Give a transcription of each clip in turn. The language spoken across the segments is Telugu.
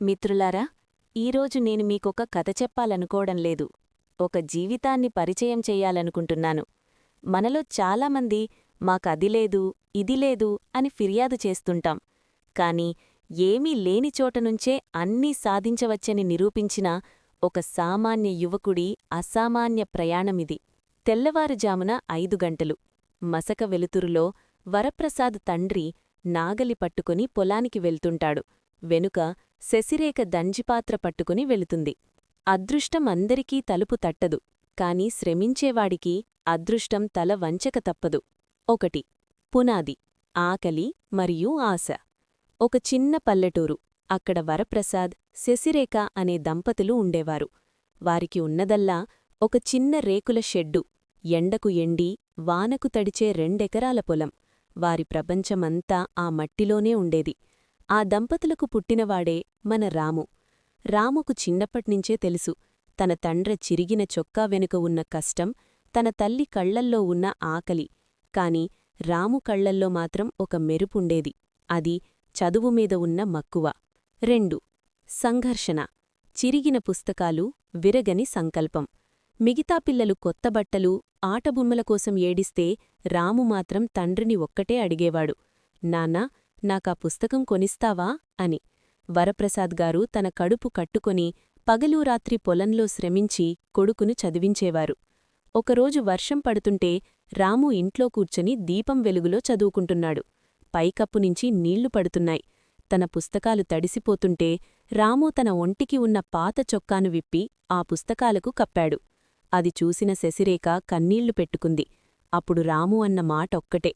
మిత్రులారా ఈరోజు నేను మీకొక కథ చెప్పాలనుకోవడం లేదు. ఒక జీవితాన్ని పరిచయం చెయ్యాలనుకుంటున్నాను మనలో చాలామంది మాకది లేదు ఇది లేదు అని ఫిర్యాదు చేస్తుంటాం. కాని ఏమీ లేని చోటనుంచే అన్నీ సాధించవచ్చని నిరూపించిన ఒక సామాన్య యువకుడి అసామాన్య ప్రయాణమిది. తెల్లవారుజామున ఐదు గంటలు. మసక వెలుతురులో వరప్రసాద్ తండ్రి నాగలి పట్టుకుని పొలానికి వెళ్తుంటాడు. వెనుక శశిరేఖ దంజిపాత్ర పట్టుకుని వెళుతుంది. అదృష్టం అందరికీ తలుపు తట్టదు కాని శ్రమించేవాడికి అదృష్టం తల వంచక తప్పదు. ఒకటి పునాది ఆకలి మరియు ఆశ. ఒక చిన్న పల్లెటూరు అక్కడ వరప్రసాద్ శశిరేఖ అనే దంపతులు ఉండేవారు. వారికి ఉన్నదల్లా ఒక చిన్న రేకుల షెడ్డు ఎండకు ఎండి వానకు తడిచే రెండెకరాల పొలం. వారి ప్రపంచమంతా ఆ మట్టిలోనే ఉండేది. ఆ దంపతులకు పుట్టినవాడే మన రాము. రాముకు చిన్నప్పట్నించే తెలుసు తన తండ్ర చిరిగిన చొక్కా వెనుక ఉన్న కష్టం తన తల్లి కళ్ళల్లో ఉన్న ఆకలి. కాని రాము కళ్ళల్లో మాత్రం ఒక మెరుపుండేది అది చదువు మీద ఉన్న మక్కువ. రెండు. సంఘర్షణ. చిరిగిన పుస్తకాలు విరగని సంకల్పం. మిగతా పిల్లలు కొత్త బట్టలు ఆటబొమ్మల కోసం ఏడిస్తే రాము మాత్రం తండ్రిని ఒక్కటే అడిగేవాడు. నాన్నా నాకా పుస్తకం కొనిస్తావా? అని. వరప్రసాద్ గారు తన కడుపు కట్టుకొని పగలూరాత్రి పొలంలో శ్రమించి కొడుకును చదివించేవారు. ఒకరోజు వర్షం పడుతుంటే రాము ఇంట్లో కూర్చొని దీపం వెలుగులో చదువుకుంటున్నాడు. పైకప్పు నుంచి నీళ్ళు పడుతున్నాయి. తన పుస్తకాలు తడిసిపోతుంటే రాము తన ఒంటికి ఉన్న పాత చొక్కాను విప్పి ఆ పుస్తకాలకు కప్పాడు. అది చూసిన శశిరేఖ కన్నీళ్ళు పెట్టుకుంది. అప్పుడు రాము అన్న మాటొక్కటే.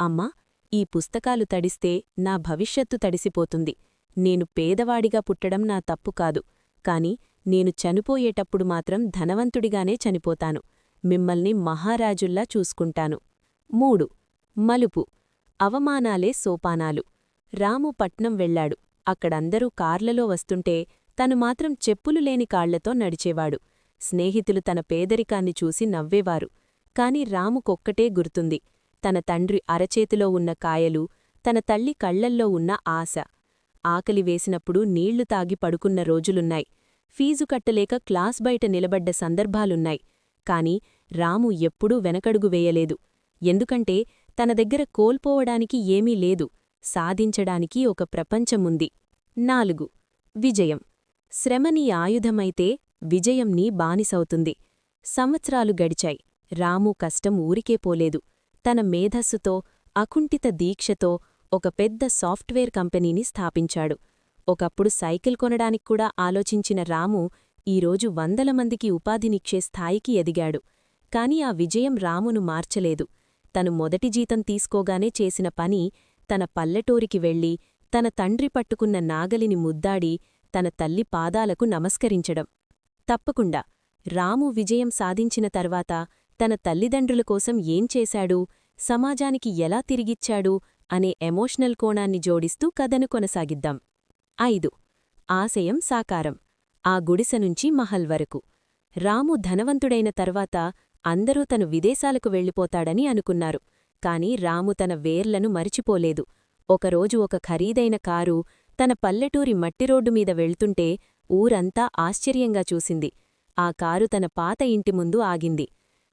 అమ్మా ఈ పుస్తకాలు తడిస్తే నా భవిష్యత్తు తడిసిపోతుంది. నేను పేదవాడిగా పుట్టడం నా తప్పు కాదు. కాని నేను చనిపోయేటప్పుడు మాత్రం ధనవంతుడిగానే చనిపోతాను. మిమ్మల్ని మహారాజుల్లా చూసుకుంటాను. మూడు. మలుపు. అవమానాలే సోపానాలు. రాము పట్నం వెళ్ళాడు అక్కడందరూ కార్లలో వస్తుంటే తను మాత్రం చెప్పులు లేని కాళ్ళతో నడిచేవాడు. స్నేహితులు తన పేదరికాన్ని చూసి నవ్వేవారు. కాని రాముకొక్కటే గుర్తుంది. తన తండ్రి అరచేతిలో ఉన్న కాయలు తన తల్లి కళ్ళల్లో ఉన్న ఆశ. ఆకలి వేసినప్పుడు నీళ్ళు తాగి పడుకున్న రోజులున్నాయి. ఫీజు కట్టలేక క్లాస్ బయట నిలబడ్డ సందర్భాలున్నాయి. కాని రాము ఎప్పుడూ వెనకడుగు వేయలేదు. ఎందుకంటే తన దగ్గర కోల్పోవడానికి ఏమీ లేదు. సాధించడానికి ఒక ప్రపంచముంది. నాలుగు. విజయం. శ్రమని ఆయుధమైతే విజయం నీ బానిసవుతుంది. సంవత్సరాలు గడిచాయి. రాము కష్టం ఊరికే పోలేదు. తన మేధస్సుతో అకుంఠిత దీక్షతో ఒక పెద్ద సాఫ్ట్వేర్ కంపెనీని స్థాపించాడు. ఒకప్పుడు సైకిల్ కొనడానికి కూడా ఆలోచించిన రాము ఈరోజు వందల మందికి ఉపాధినిచ్చే స్థాయికి ఎదిగాడు. కాని ఆ విజయం రామును మార్చలేదు. తను మొదటి జీతం తీసుకోగానే చేసిన పని తన పల్లెటూరికి వెళ్ళి తన తండ్రి పట్టుకున్న నాగలిని ముద్దాడి తన తల్లి పాదాలకు నమస్కరించడం. తప్పకుండా రాము విజయం సాధించిన తర్వాత తన తల్లిదండ్రుల కోసం ఏం చేశాడు సమాజానికి ఎలా తిరిగిచ్చాడు అనే ఎమోషనల్ కోణాన్ని జోడిస్తూ కథను కొనసాగిద్దాం. ఐదు. ఆశయం సాకారం. ఆ గుడిసెనుంచి మహల్ వరకు. రాము ధనవంతుడైన తర్వాత అందరూ తను విదేశాలకు వెళ్ళిపోతాడని అనుకున్నారు. కాని రాము తన వేర్లను మరిచిపోలేదు. ఒకరోజు ఒక ఖరీదైన కారు తన పల్లెటూరి మట్టిరోడ్డు మీద వెళ్తుంటే ఊరంతా ఆశ్చర్యంగా చూసింది. ఆ కారు తన పాత ఇంటి ముందు ఆగింది.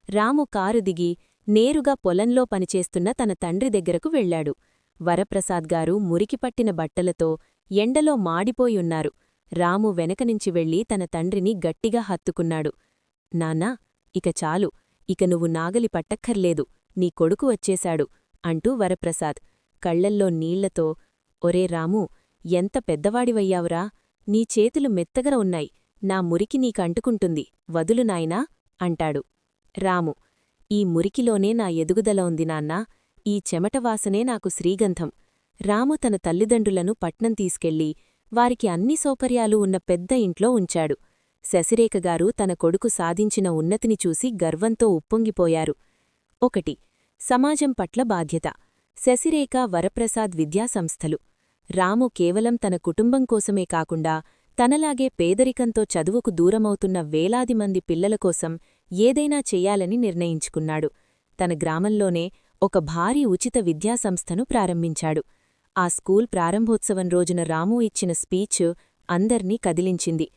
రాము కారు దిగి నేరుగా పొలంలో పనిచేస్తున్న తన తండ్రి దగ్గరకు వెళ్ళాడు వరప్రసాద్ గారు మురికిపట్టిన బట్టలతో ఎండలో మాడిపోయున్నారు. రాము వెనకనుంచి వెళ్ళి తన తండ్రిని గట్టిగా హత్తుకున్నాడు. నాన్నా ఇక చాలు. ఇక నువ్వు నాగలి పట్టక్కర్లేదు. నీ కొడుకు వచ్చేశాడు అంటూ వరప్రసాద్ కళ్ళల్లో నీళ్ళతో ఒరే రాము ఎంత పెద్దవాడివయ్యావురా. నీ చేతులు మెత్తగర ఉన్నాయి. నా మురికి నీకంటుకుంటుంది. వదులు నాయనా అంటాడు. రాము ఈ మురికిలోనే నా ఎదుగుదల ఉంది నాన్నా ఈ చెమటవాసనే నాకు శ్రీగంధం. రాము తన తల్లిదండ్రులను పట్నం తీసుకెళ్ళి వారికి అన్ని సౌకర్యాలు ఉన్న పెద్ద ఇంట్లో ఉంచాడు. శశిరేఖగారు తన కొడుకు సాధించిన ఉన్నతిని చూసి గర్వంతో ఉప్పొంగిపోయారు. ఒకటి సమాజం పట్ల బాధ్యత. శశిరేఖ వరప్రసాద్ విద్యాసంస్థలు. రాము కేవలం తన కుటుంబం కోసమే కాకుండా తనలాగే పేదరికంతో చదువుకు దూరమవుతున్న వేలాది మంది పిల్లల కోసం ఏదైనా చెయ్యాలని నిర్ణయించుకున్నాడు. తన గ్రామంలోనే ఒక భారీ ఉచిత విద్యాసంస్థను ప్రారంభించాడు. ఆ స్కూల్ ప్రారంభోత్సవం రోజున రాము ఇచ్చిన స్పీచ్ అందర్నీ కదిలించింది.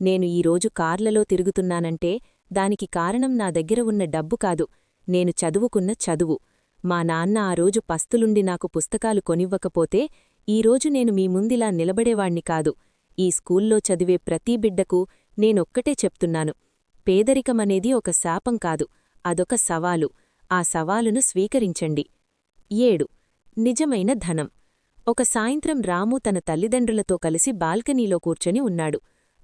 నేను ఈరోజు కార్లలో తిరుగుతున్నానంటే దానికి కారణం నా దగ్గర ఉన్న డబ్బు కాదు. నేను చదువుకున్న చదువు. మా నాన్న ఆ రోజు పస్తులుండి నాకు పుస్తకాలు కొనివ్వకపోతే ఈరోజు నేను మీ ముందిలా నిలబడేవాణ్ణి కాదు. ఈ స్కూల్లో చదివే ప్రతీ బిడ్డకు నేనొక్కటే చెప్తున్నాను. పేదరికమనేది ఒక శాపం కాదు అదొక సవాలు. ఆ సవాలును స్వీకరించండి. ఏడు. నిజమైన ధనం. ఒక సాయంత్రం రాము తన తల్లిదండ్రులతో కలిసి బాల్కనీలో కూర్చొని ఉన్నాడు.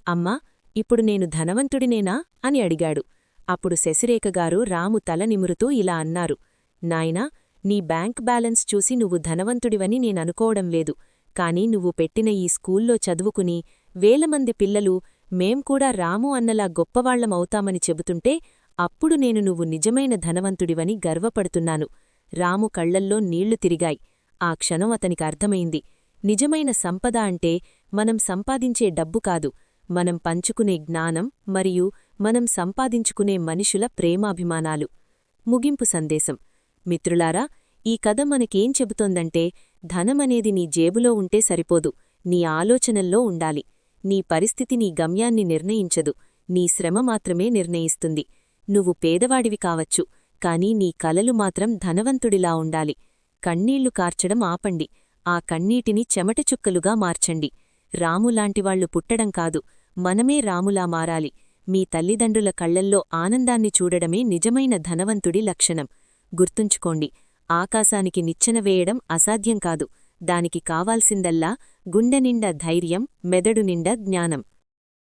అమ్మా ఇప్పుడు నేను ధనవంతుడినేనా? అని అడిగాడు. అప్పుడు శశిరేఖగారు రాము తల నిమురుతూ ఇలా అన్నారు. నాయనా నీ బ్యాంక్ బ్యాలెన్స్ చూసి నువ్వు ధనవంతుడివని నేననుకోవడం లేదు. కాని నువ్వు పెట్టిన ఈ స్కూల్లో చదువుకుని వేలమంది పిల్లలు మేం కూడా రాము అన్నలా గొప్పవాళ్ళమవుతామని చెబుతుంటే అప్పుడు నేను నువ్వు నిజమైన ధనవంతుడివని గర్వపడుతున్నాను. రాము కళ్ళల్లో నీళ్ళు తిరిగాయి. ఆ క్షణం అతనికి అర్థమైంది. నిజమైన సంపద అంటే మనం సంపాదించే డబ్బు కాదు. మనం పంచుకునే జ్ఞానం మరియు మనం సంపాదించుకునే మనుషుల ప్రేమాభిమానాలు. ముగింపు సందేశం. మిత్రులారా ఈ కథ మనకేం చెబుతోందంటే ధనమనేది నీ జేబులో ఉంటే సరిపోదు. నీ ఆలోచనల్లో ఉండాలి. నీ పరిస్థితి నీ గమ్యాన్ని నిర్ణయించదు. నీ శ్రమ మాత్రమే నిర్ణయిస్తుంది. నువ్వు పేదవాడివి కావచ్చు కాని నీ కలలు మాత్రం ధనవంతుడిలా ఉండాలి. కన్నీళ్ళు కార్చడం ఆపండి. ఆ కన్నీటిని చెమటచుక్కలుగా మార్చండి. రాములాంటివాళ్ళు పుట్టడం కాదు. మనమే రాములా మారాలి. మీ తల్లిదండ్రుల కళ్ళల్లో ఆనందాన్ని చూడడమే నిజమైన ధనవంతుడి లక్షణం. గుర్తుంచుకోండి ఆకాశానికి నిచ్చెన వేయడం అసాధ్యం కాదు. దానికి కావాల్సిందల్లా గుండెనిండా ధైర్యం మెదడునిండ జ్ఞానం.